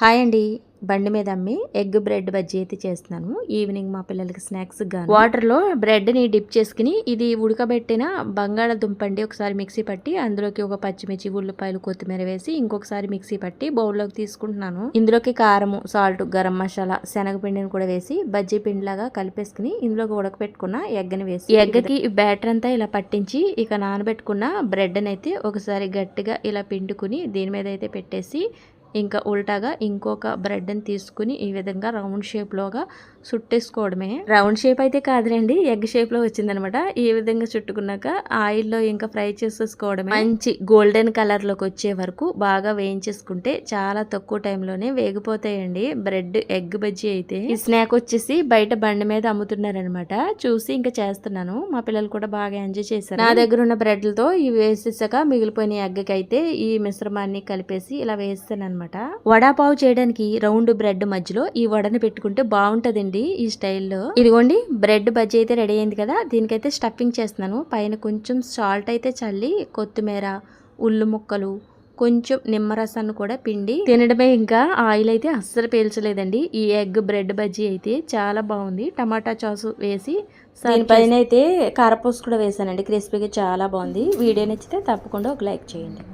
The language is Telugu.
హాయ్ అండి. బండి మీద అమ్మి ఎగ్ బ్రెడ్ బజ్జీ అయితే చేస్తున్నాను. ఈవినింగ్ మా పిల్లలకి స్నాక్స్ గాను. వాటర్లో బ్రెడ్ని డిప్ చేసుకుని ఇది ఉడకబెట్టిన బంగాళదుంప అండి. ఒకసారి మిక్సీ పట్టి అందులోకి ఒక పచ్చిమిర్చి ఉల్లిపాయలు కొత్తిమీర వేసి ఇంకొకసారి మిక్సీ పట్టి బౌల్లోకి తీసుకుంటున్నాను. ఇందులోకి కారము సాల్ట్ గరం మసాలా శనగపిండిని కూడా వేసి బజ్జీ పిండిలాగా కలిపేసుకుని ఇందులోకి ఉడకబెట్టుకున్న ఎగ్ని వేసి ఈ ఎగ్గకి బ్యాటర్ అంతా ఇలా పట్టించి ఇక నానబెట్టుకున్న బ్రెడ్ని అయితే ఒకసారి గట్టిగా ఇలా పిండుకుని దీని మీద అయితే పెట్టేసి ఇంకా ఉల్టాగా ఇంకొక బ్రెడ్ని తీసుకుని ఈ విధంగా రౌండ్ షేప్లోగా చుట్టేసుకోవడమే. రౌండ్ షేప్ అయితే కాదులేండి ఎగ్ షేప్లో వచ్చిందనమాట. ఈ విధంగా చుట్టుకున్నాక ఆయిల్లో ఇంకా ఫ్రై చేసేసుకోవడమే. మంచి గోల్డెన్ కలర్లోకి వచ్చే వరకు బాగా వేయించేసుకుంటే చాలా తక్కువ టైంలోనే వేగిపోతాయండి బ్రెడ్ ఎగ్ బజ్జీ అయితే. ఈ స్నాక్ వచ్చేసి బయట బండి మీద అమ్ముతున్నారనమాట. చూసి ఇంకా చేస్తున్నాను. మా పిల్లలు కూడా బాగా ఎంజాయ్ చేశారు. నా దగ్గర ఉన్న బ్రెడ్లతో ఇవి వేసేసాక మిగిలిపోయిన ఎగ్కి అయితే ఈ మిశ్రమాన్ని కలిపేసి ఇలా వేస్తాను అనమాట వడాపావు చేయడానికి రౌండ్ బ్రెడ్ మధ్యలో ఈ వడని పెట్టుకుంటే బాగుంటుందండి ఈ స్టైల్లో. ఇదిగోండి బ్రెడ్ బజ్జీ అయితే రెడీ అయింది కదా దీనికైతే స్టఫింగ్ చేస్తున్నాను. పైన కొంచెం సాల్ట్ అయితే చల్లి కొత్తిమీర ఉల్లు ముక్కలు కొంచెం నిమ్మరసాన్ని కూడా పిండి తినడమే ఇంకా. ఆయిల్ అయితే అస్సలు పీల్చలేదండి. ఈ ఎగ్ బ్రెడ్ బజ్జీ అయితే చాలా బాగుంది. టమాటా చాసు వేసి దీనిపైన అయితే కారపూస కూడా వేసానండి. క్రిస్పీగా చాలా బాగుంది. వీడియో నచ్చితే తప్పకుండా ఒక లైక్ చేయండి.